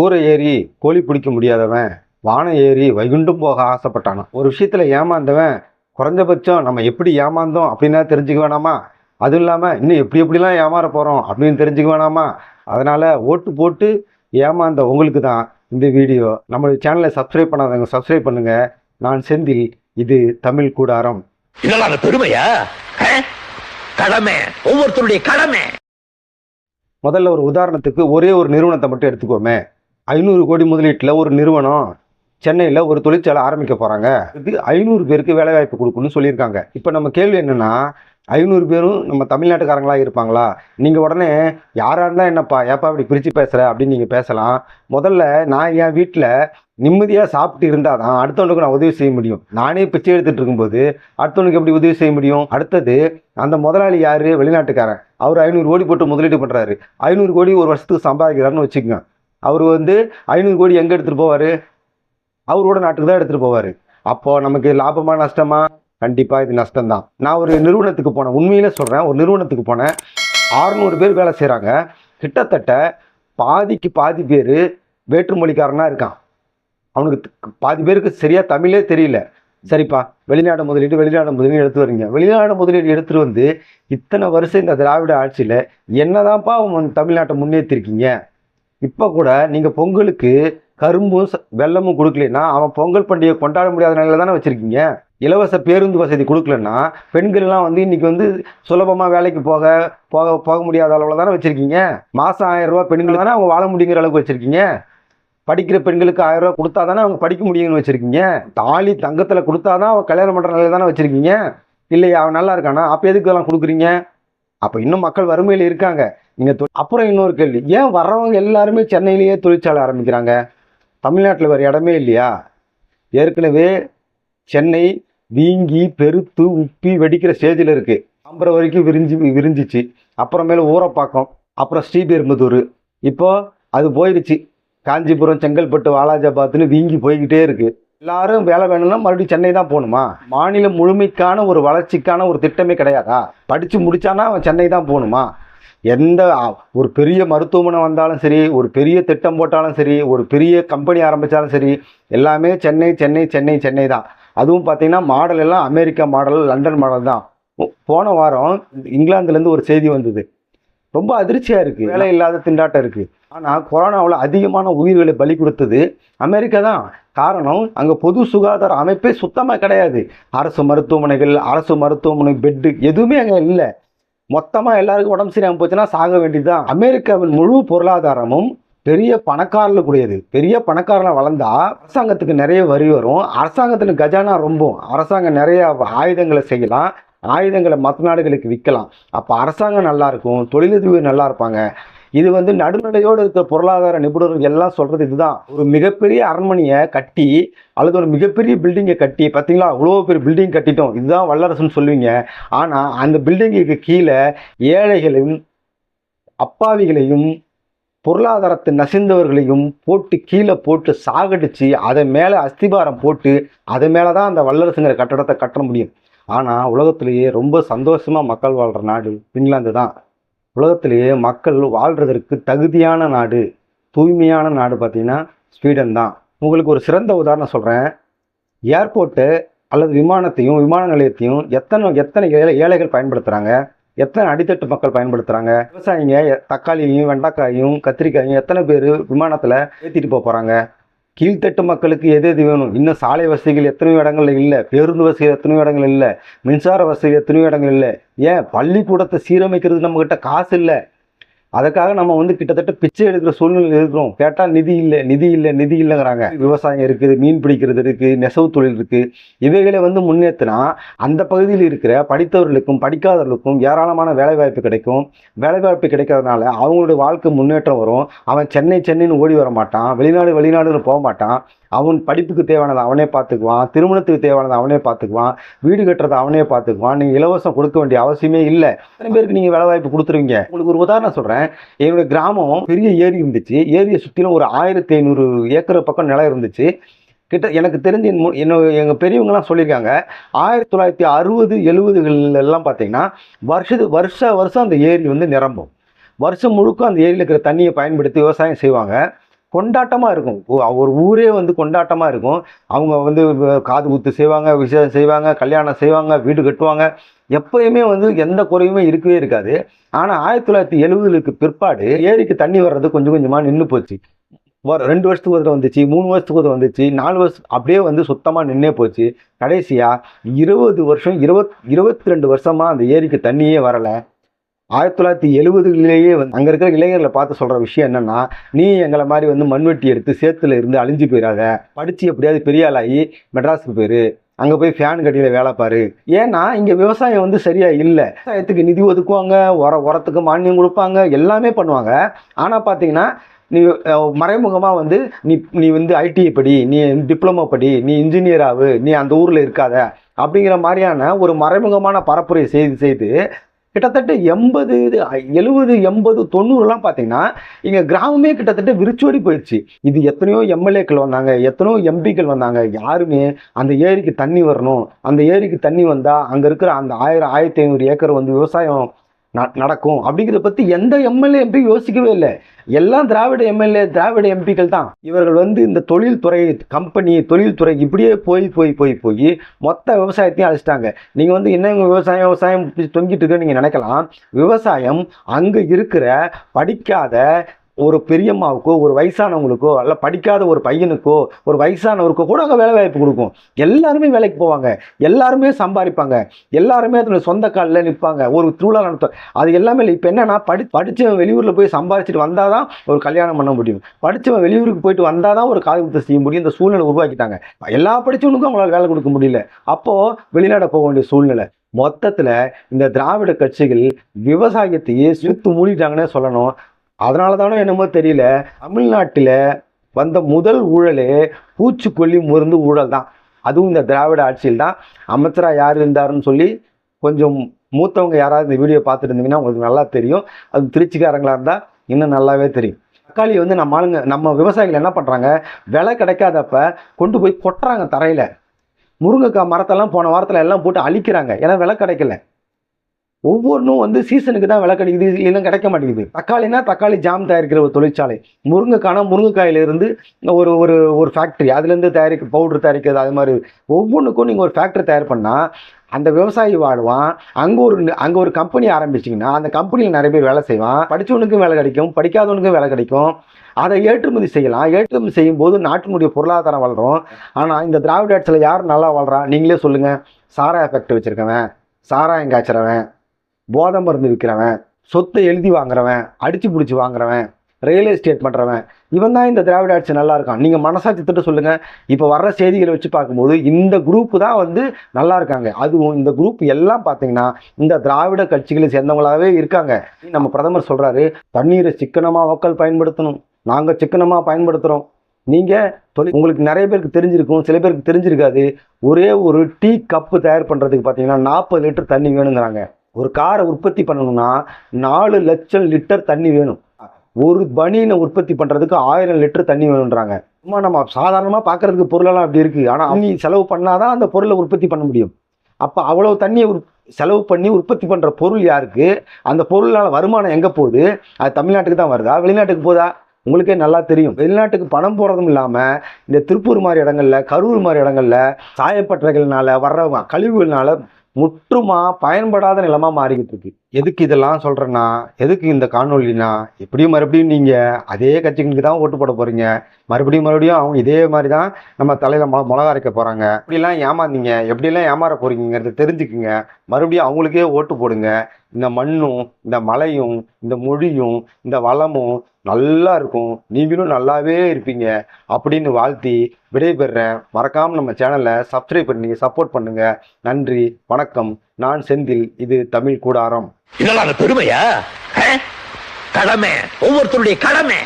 கூரை ஏறி கோழி பிடிக்க முடியாதவன் வானம் ஏறி வைகுண்டும் போக ஆசைப்பட்டானான் ஒரு விஷயத்துல ஏமாந்தவன் குறைஞ்சபட்சம் நம்ம எப்படி ஏமாந்தோம் அப்படின்னா தெரிஞ்சுக்க வேணாமா? அதுவும் இல்லாமல் இன்னும் எப்படி எப்படிலாம் ஏமாற போகிறோம் அப்படின்னு தெரிஞ்சுக்க வேணாமா? அதனால் ஓட்டு போட்டு ஏமாந்த உங்களுக்கு தான் இந்த வீடியோ. நம்மளுடைய சேனலை சப்ஸ்கிரைப் பண்ணாதவங்க சப்ஸ்கிரைப் பண்ணுங்க. நான் செந்தில் இது தமிழ் கூடாரம். இதெல்லாம் பெருமையா? கடமை. ஒவ்வொருத்தருடைய கடமை. முதல்ல ஒரு உதாரணத்துக்கு ஒரே ஒரு நிறுவனத்தை மட்டும் எடுத்துக்கோமே. ஐநூறு கோடி முதலீட்டில் ஒரு நிறுவனம் சென்னையில் ஒரு தொழிற்சாலை ஆரம்பிக்க போகிறாங்க இது ஐநூறு பேருக்கு வேலைவாய்ப்பு கொடுக்கணும்னு சொல்லியிருக்காங்க. இப்போ நம்ம கேள்வி என்னென்னா ஐநூறு பேரும் நம்ம தமிழ்நாட்டுக்காரங்களா இருப்பாங்களா? நீங்கள் உடனே யாராக இருந்தால் என்னப்பா ஏப்பா இப்படி பிரித்து பேசுகிற அப்படின்னு நீங்கள் பேசலாம். முதல்ல நான் என் வீட்டில் நிம்மதியாக சாப்பிட்டு இருந்தால் தான் அடுத்தவனுக்கு நான் உதவி செய்ய முடியும். நானே பிச்சை எடுத்துகிட்டு இருக்கும்போது அடுத்தவனுக்கு எப்படி உதவி செய்ய முடியும்? அடுத்தது அந்த முதலாளி யார்? வெளிநாட்டுக்காரன். அவர் ஐநூறு கோடி போட்டு முதலீடு பண்ணுறாரு ஐநூறு கோடி ஒரு வருஷத்துக்கு சம்பாதிக்கிறாருன்னு வச்சுக்கோங்க. அவர் வந்து ஐநூறு கோடி எங்கே எடுத்துகிட்டு போவார்? அவரோட நாட்டுக்கு தான் எடுத்துகிட்டு போவார். அப்போது நமக்கு லாபமா நஷ்டமா? கண்டிப்பாக இது நஷ்டம்தான். நான் ஒரு நிறுவனத்துக்கு போனேன். உண்மையிலே சொல்கிறேன் ஒரு நிறுவனத்துக்கு போனேன். ஆறுநூறு பேர் வேலை செய்கிறாங்க கிட்டத்தட்ட பாதிக்கு பாதி பேர் வேற்றுமொழிக்காரனாக இருக்கான். அவனுக்கு பாதி பேருக்கு சரியாக தமிழே தெரியல. சரிப்பா வெளிநாடு முதலீடு வெளிநாடு முதலீடு எடுத்து வரீங்க. வெளிநாடு முதலீடு எடுத்துகிட்டு வந்து இத்தனை வருஷம் இந்த திராவிட ஆட்சியில் என்னதான்ப்பா அவன் தமிழ்நாட்டை முன்னேற்றிருக்கீங்க இப்போ கூட நீங்கள் பொங்கலுக்கு கரும்பும் ச- வெல்லமும் கொடுக்கலன்னா அவன் பொங்கல் பண்டிகை கொண்டாட முடியாத நிலையில தானே வச்சுருக்கீங்க? இலவச பேருந்து வசதி கொடுக்கலன்னா பெண்கள்லாம் வந்து இன்றைக்கி வந்து சுலபமாக வேலைக்கு போக போக போக முடியாத அளவில் தானே வச்சுருக்கீங்க? மாதம் ஆயிரம் ரூபாய் பெண்கள் தானே அவங்க வாழ முடியுங்கிற அளவுக்கு வச்சுருக்கீங்க? படிக்கிற பெண்களுக்கு ஆயிரம் கொடுத்தா தானே அவங்க படிக்க முடியும்னு வச்சுருக்கீங்க? தாலி தங்கத்தில் கொடுத்தா தான் அவன் கல்யாணம் பண்ணுற நிலையில தானே வச்சுருக்கீங்க? இல்லையா? அவன் நல்லா இருக்கானா? அப்போ எதுக்கு இதெல்லாம் கொடுக்குறீங்க? அப்போ இன்னும் மக்கள் வறுமையில் இருக்காங்க. நீங்கள் அப்புறம் இன்னொரு கேள்வி. ஏன் வர்றவங்க எல்லாருமே சென்னையிலேயே தொழிற்சாலை ஆரம்பிக்கிறாங்க? தமிழ்நாட்டில் வேறு இடமே இல்லையா? ஏற்கனவே சென்னை வீங்கி பெருத்து உப்பி வெடிக்கிற ஸ்டேஜில் இருக்குது தாம்பரம் வரைக்கும் விரிஞ்சு விரிஞ்சிச்சு. அப்புறமேல ஊரப்பாக்கம் அப்புறம் ஸ்ரீபெரும்புதூர். இப்போது அது போயிடுச்சு. காஞ்சிபுரம் செங்கல்பட்டு வாலாஜாபாத்னு வீங்கி போய்கிட்டே இருக்குது எல்லாரும் வேலை வேணும்னா மறுபடியும் சென்னை தான் போகணுமா? மாநிலம் முழுமைக்கான ஒரு வளர்ச்சிக்கான ஒரு திட்டமே கிடையாதா? படித்து முடித்தானா அவன் சென்னை தான் போகணுமா? எந்த ஒரு பெரிய மருத்துவமனை வந்தாலும் சரி ஒரு பெரிய திட்டம் போட்டாலும் சரி ஒரு பெரிய கம்பெனி ஆரம்பித்தாலும் சரி எல்லாமே சென்னை சென்னை சென்னை சென்னை தான். அதுவும் பார்த்திங்கன்னா மாடல் எல்லாம் அமெரிக்கா மாடல் லண்டன் மாடல் தான். போன வாரம் இங்கிலாந்துலேருந்து ஒரு செய்தி வந்தது. ரொம்ப அதிர்ச்சியாக இருக்குது வேலை இல்லாத திண்டாட்டம் இருக்குது ஆனால் கொரோனாவில் அதிகமான உயிர்களை பலி கொடுத்தது அமெரிக்கா தான். காரணம் அங்கே பொது சுகாதார அமைப்பே சுத்தமாக கிடையாது. அரசு மருத்துவமனைகள் அரசு மருத்துவமனை பெட்டு எதுவுமே அங்கே இல்லை. மொத்தமாக எல்லாருக்கும் உடம்பு சரியாமல் போச்சுன்னா சாக வேண்டியதுதான். அமெரிக்காவின் முழு பொருளாதாரமும் பெரிய பணக்காரர்களுக்குரியது பெரிய பணக்காரனை வளர்ந்தா அரசாங்கத்துக்கு நிறைய வரி வரும். அரசாங்கத்துல கஜானா ரொம்பும். அரசாங்கம் நிறைய ஆயுதங்களை செய்யலாம். ஆயுதங்களை மற்ற நாடுகளுக்கு விற்கலாம். அப்போ அரசாங்கம் நல்லா இருக்கும் தொழிலதிபர் நல்லா இருப்பாங்க. இது வந்து நடுநிலையோடு இருக்கிற பொருளாதார நிபுணர்கள் எல்லாம் சொல்கிறது இதுதான். ஒரு மிகப்பெரிய அரண்மனையை கட்டி அல்லது ஒரு மிகப்பெரிய பில்டிங்கை கட்டி பார்த்தீங்களா அவ்வளோ பெரிய பில்டிங் கட்டிட்டோம். இதுதான் வல்லரசுன்னு சொல்லுவீங்க. ஆனால் அந்த பில்டிங்குக்கு கீழே ஏழைகளையும் அப்பாவிகளையும் பொருளாதாரத்தை நசிந்தவர்களையும் போட்டு கீழே போட்டு சாகடிச்சு அதை மேலே அஸ்திபாரம் போட்டு அது மேலே தான் அந்த வல்லரசுங்கிற கட்டடத்தை கட்ட முடியும். ஆனால் உலகத்திலேயே ரொம்ப சந்தோஷமாக மக்கள் வாழ்கிற நாடு இங்கிலாந்து தான். உலகத்திலேயே மக்கள் வாழ்கிறதற்கு தகுதியான நாடு தூய்மையான நாடு பார்த்தீங்கன்னா ஸ்வீடன் தான். உங்களுக்கு ஒரு சிறந்த உதாரணம் சொல்கிறேன் ஏர்போர்ட்டு அல்லது விமானத்தையும் விமான நிலையத்தையும் எத்தனை எத்தனை ஏழை ஏழைகள் பயன்படுத்துகிறாங்க எத்தனை அடித்தட்டு மக்கள் பயன்படுத்துகிறாங்க விவசாயிங்க தக்காளியையும் வெண்டைக்காயும் கத்திரிக்காயும் எத்தனை பேர் விமானத்தில் ஏற்றிட்டு போக போகிறாங்க கீழ்த்தட்டு மக்களுக்கு எது எது வேணும்? இன்னும் சாலை வசதிகள் எத்தனையோ இடங்கள் இல்லை. பேருந்து வசதிகள் எத்தனையோ இடங்கள் இல்லை. மின்சார வசதி எத்தனையோ இடங்கள் இல்லை. ஏன்? பள்ளிக்கூடத்தை சீரமைக்கிறது நம்மக்கிட்ட காசு இல்லை. அதுக்காக நம்ம வந்து கிட்டத்தட்ட பிச்சை எடுக்கிற சூழ்நிலை இருக்கிறோம். கேட்டால் நிதி இல்லை நிதி இல்லை நிதி இல்லைங்கிறாங்க. விவசாயம் இருக்குது மீன் பிடிக்கிறது இருக்குது நெசவு தொழில் இருக்குது இவைகளை வந்து முன்னேற்றினா அந்த பகுதியில் இருக்கிற படித்தவர்களுக்கும் படிக்காதவர்களுக்கும் ஏராளமான வேலைவாய்ப்பு கிடைக்கும். வேலைவாய்ப்பு கிடைக்கிறதுனால அவங்களுடைய வாழ்க்கை முன்னேற்றம் வரும். அவன் சென்னை சென்னைன்னு ஓடி வர மாட்டான். வெளிநாடு வெளிநாடுன்னு போக மாட்டான். அவன் படிப்புக்கு தேவையானதை அவனே பார்த்துக்குவான். திருமணத்துக்கு தேவையானதை அவனே பார்த்துக்குவான். வீடு கட்டுறதை அவனே பார்த்துக்குவான். நீங்கள் இலவசம் கொடுக்க வேண்டிய அவசியமே இல்லை. எத்தனை பேருக்கு நீங்கள் வேலைவாய்ப்பு கொடுத்துருவீங்க? உங்களுக்கு ஒரு உதாரணம் சொல்கிறேன் என்னுடைய கிராமம் பெரிய ஏரி இருந்துச்சு. ஏரியை சுற்றிலும் ஒரு ஆயிரத்தி ஐநூறு ஏக்கர் பக்கம் நிலம் இருந்துச்சு. கிட்ட எனக்கு தெரிஞ்சு என்னோட எங்கள் பெரியவங்கலாம் சொல்லியிருக்காங்க ஆயிரத்தி தொள்ளாயிரத்தி அறுபது எழுபதுகளெல்லாம் பார்த்தீங்கன்னா வருஷத்து வருஷ வருஷம் அந்த ஏரி வந்து நிரம்பும். வருஷம் முழுக்க அந்த ஏரியில் இருக்கிற தண்ணியை பயன்படுத்தி விவசாயம் செய்வாங்க. கொண்டாட்டமாக இருக்கும். ஒரு ஊரே வந்து கொண்டாட்டமாக இருக்கும். அவங்க வந்து காது குத்து செய்வாங்க விசேஷம் செய்வாங்க கல்யாணம் செய்வாங்க வீடு கட்டுவாங்க. எப்பயுமே வந்து எந்த குறையுமே இருக்கவே இருக்காது. ஆனால் ஆயிரத்தி தொள்ளாயிரத்தி எழுபதுக்கு பிற்பாடு ஏரிக்கு தண்ணி வர்றது கொஞ்சம் கொஞ்சமாக நின்று போச்சு. ஒரு ரெண்டு வருஷத்துக்கு ஒரு வந்துச்சு மூணு வருஷத்துக்கு ஒரு வந்துச்சு நாலு வருஷம் அப்படியே வந்து சுத்தமாக நின்னே போச்சு. கடைசியாக இருபது வருஷம் இருபத் இருபத்தி ரெண்டு வருஷமாக அந்த ஏரிக்கு தண்ணியே வரலை. ஆயிரத்தி தொள்ளாயிரத்தி எழுபதுலேயே வந்து அங்கே இருக்கிற இளைஞர்களை பார்த்து சொல்கிற விஷயம் என்னென்னா நீ எங்களை மாதிரி வந்து மண்வெட்டி எடுத்து சேத்துல இருந்து அழிஞ்சு போயிடாத படித்து எப்படியாவது பெரிய ஆளாகி மெட்ராஸுக்கு போயிரு. அங்கே போய் ஃபேன் கட்டியில் வேலை பாரு. ஏன்னா இங்கே விவசாயம் வந்து சரியாக இல்லை. விவசாயத்துக்கு நிதி ஒதுக்குவாங்க உர உரத்துக்கு மானியம் கொடுப்பாங்க எல்லாமே பண்ணுவாங்க. ஆனால் பார்த்தீங்கன்னா நீ மறைமுகமாக வந்து நீ நீ வந்து ஐடிஐ படி நீ டிப்ளமோ படி நீ இன்ஜினியர் ஆகு நீ அந்த ஊரில் இருக்காத. அப்படிங்கிற மாதிரியான ஒரு மறைமுகமான பரப்புரை செய்து செய்து கிட்டத்தட்ட எண்பது இது எழுபது எண்பது தொண்ணூறுலாம் பார்த்தீங்கன்னா இங்கே கிராமமே கிட்டத்தட்ட விரிச்சோடி போயிடுச்சு. இது எத்தனையோ எம்எல்ஏக்கள் வந்தாங்க எத்தனையோ எம்பிக்கள் வந்தாங்க. யாருமே அந்த ஏரிக்கு தண்ணி வரணும். அந்த ஏரிக்கு தண்ணி வந்தால் அங்கே இருக்கிற அந்த ஆயிரம் ஆயிரத்தி ஐநூறு ஏக்கர் வந்து விவசாயம் நடக்கும். அப்படிங்கிறத பற்றி எந்த எம்எல்ஏ எம்பி யோசிக்கவே இல்லை. எல்லாம் திராவிட எம்எல்ஏ திராவிட எம்பிக்கள் தான். இவர்கள் வந்து இந்த தொழில்துறை கம்பெனி தொழில்துறை இப்படியே போய் போய் போய் போய் மொத்த விவசாயத்தையும் அழிச்சிட்டாங்க. நீங்கள் வந்து என்ன விவசாயம் விவசாயம் தொங்கிட்டு இருக்குன்னு நீங்கள் நினைக்கலாம். விவசாயம் அங்கே இருக்கிற படிக்காத ஒரு பெரியம்மாவுக்கோ ஒரு வயசானவங்களுக்கோ அல்ல படிக்காத ஒரு பையனுக்கோ ஒரு வயசானவருக்கோ கூட அங்கே வேலை வாய்ப்பு கொடுக்கும். எல்லாருமே வேலைக்கு போவாங்க. எல்லாருமே சம்பாதிப்பாங்க. எல்லாருமே அதில் சொந்த காலில் நிற்பாங்க ஒரு திருவிழா நடத்தும் அது எல்லாமே இல்லை. இப்போ என்னென்னா படி படித்தவன் வெளியூரில் போய் சம்பாதிச்சுட்டு வந்தால் தான் ஒரு கல்யாணம் பண்ண முடியும். படித்தவன் வெளியூருக்கு போயிட்டு வந்தால் தான் ஒரு காது குத்து செய்ய முடியும். இந்த சூழ்நிலை உருவாக்கிட்டாங்க. எல்லா படித்தவனுக்கும் அவங்களால வேலை கொடுக்க முடியல. அப்போது வெளிநாட போக வேண்டிய சூழ்நிலை. மொத்தத்தில் இந்த திராவிட கட்சிகள் விவசாயத்தையே சுத்து மூடிட்டாங்கன்னே சொல்லணும். அதனால தானே என்னமோ தெரியல தமிழ்நாட்டில் வந்த முதல் ஊழலே பூச்சிக்கொல்லி மருந்து ஊழல் தான். அதுவும் இந்த திராவிட ஆட்சியில் தான். அமைச்சராக யார் இருந்தாருன்னு சொல்லி கொஞ்சம் மூத்தவங்க யாராவது இந்த வீடியோ பார்த்துட்டு இருந்தீங்கன்னா உங்களுக்கு நல்லா தெரியும். அது திருச்சிக்காரங்களாக இருந்தால் இன்னும் நல்லாவே தெரியும். தக்காளி வந்து நம்ம ஆளுங்க நம்ம விவசாயிகள் என்ன பண்ணுறாங்க விலை கிடைக்காதப்ப கொண்டு போய் கொட்டுறாங்க தரையில். முருங்கைக்காய் மரத்தெல்லாம் போன வாரத்தில் எல்லாம் போட்டு அழிக்கிறாங்க. ஏன்னா விலை கிடைக்கல. ஒவ்வொன்றும் வந்து சீசனுக்கு தான் விலை கிடைக்குது இல்லைன்னா கிடைக்க மாட்டேங்குது. தக்காளினா தக்காளி ஜாம் தயாரிக்கிற ஒரு தொழிற்சாலை. முருங்கைக்கான முருங்கைக்காயிலிருந்து ஒரு ஒரு ஒரு ஃபேக்ட்ரி அதுலேருந்து தயாரிக்க பவுடர் தயாரிக்கிறது அது மாதிரி. ஒவ்வொன்றுக்கும் நீங்கள் ஒரு ஃபேக்ட்ரி தயார் பண்ணால் அந்த விவசாயி வாழ்வான் அங்கே ஒரு அங்கே ஒரு கம்பெனி ஆரம்பிச்சிங்கன்னா அந்த கம்பெனியில் நிறைய பேர் வேலை செய்வான். படித்தவனுக்கும் வேலை கிடைக்கும் படிக்காதவனுக்கும் வேலை கிடைக்கும். அதை ஏற்றுமதி செய்யலாம். ஏற்றுமதி செய்யும்போது நாட்டினுடைய பொருளாதாரம் வளரும். ஆனால் இந்த திராவிட ஆட்சியில் யார் நல்லா வளரான் நீங்களே சொல்லுங்கள் சாராய ஃபேக்ட்ரி வச்சுருக்கவன் சாராயம் காய்ச்சிறவன் போதை மருந்து விற்கிறவன் சொத்தை எழுதி வாங்குறவன் அடித்து பிடிச்சி வாங்குறவன் ரியல் எஸ்டேட் பண்ணுறவன் இவன் தான் இந்த திராவிட ஆட்சி நல்லா இருக்கான். நீங்கள் மனசாட்சி திட்டு சொல்லுங்கள் இப்போ வர்ற செய்திகளை வச்சு பார்க்கும்போது இந்த குரூப்பு தான் வந்து நல்லா இருக்காங்க. அதுவும் இந்த குரூப் எல்லாம் பார்த்தீங்கன்னா இந்த திராவிட கட்சிகளை சேர்ந்தவங்களாகவே இருக்காங்க. நம்ம பிரதமர் சொல்கிறாரு தண்ணீரை சிக்கனமாக மக்கள் பயன்படுத்தணும். நாங்கள் சிக்கனமாக பயன்படுத்துகிறோம் நீங்கள் தொழில் உங்களுக்கு நிறைய பேருக்கு தெரிஞ்சிருக்கும் சில பேருக்கு தெரிஞ்சிருக்காது. ஒரே ஒரு டீ கப்பு தயார் பண்ணுறதுக்கு பார்த்தீங்கன்னா நாற்பது லிட்டர் தண்ணி வேணுங்கிறாங்க. ஒரு காரை உற்பத்தி பண்ணணும்னா நாலு லட்சம் லிட்டர் தண்ணி வேணும். ஒரு பனியனை உற்பத்தி பண்ணுறதுக்கு ஆயிரம் லிட்டர் தண்ணி வேணுன்றாங்க சும்மா நம்ம சாதாரணமாக பார்க்கறதுக்கு பொருளெல்லாம் அப்படி இருக்குது ஆனால் அண்ணி செலவு பண்ணாதான் அந்த பொருளை உற்பத்தி பண்ண முடியும். அப்போ அவ்வளோ தண்ணியை உற்- செலவு பண்ணி உற்பத்தி பண்ணுற பொருள் யாருக்கு? அந்த பொருளால் வருமானம் எங்கே போகுது? அது தமிழ்நாட்டுக்கு தான் வருதா? வெளிநாட்டுக்கு போதா? உங்களுக்கே நல்லா தெரியும். வெளிநாட்டுக்கு பணம் போகிறதும் இல்லாமல் இந்த திருப்பூர் மாதிரி இடங்களில் கரூர் மாதிரி இடங்களில் சாயப்பட்டறைகள்னால வர்ற கழிவுகள்னால முற்றுமா பயன்படாத நிலமாக மாறிக்கிட்டு இருக்கு. எதுக்கு இதெல்லாம் சொல்கிறேன்னா எதுக்கு இந்த காணொலினா எப்படியும் மறுபடியும் நீங்கள் அதே கட்சிகளுக்கு தான் ஓட்டு போட போகிறீங்க மறுபடியும் மறுபடியும் அவங்க இதே மாதிரி தான் நம்ம தலையில் மொ மிளகா அரைக்க போகிறாங்க இப்படிலாம் ஏமாந்தீங்க எப்படிலாம் ஏமாற போகிறீங்கிறத தெரிஞ்சுக்குங்க. மறுபடியும் அவங்களுக்கே ஓட்டு போடுங்க. இந்த மண்ணும் இந்த மலையும் இந்த மொழியும் இந்த வளமும் நல்லா இருக்கும். நீங்களும் நல்லாவே இருப்பீங்க அப்படின்னு வாழ்த்தி விடைபெறுறேன் மறக்காமல் நம்ம சேனலை சப்ஸ்கிரைப் பண்ணி சப்போர்ட் பண்ணுங்க. நன்றி வணக்கம். நான் செந்தில் இது தமிழ் கூடாரம். இதெல்லாம் பெருமையா? கடமை. ஒவ்வொருத்தருடைய கடமை.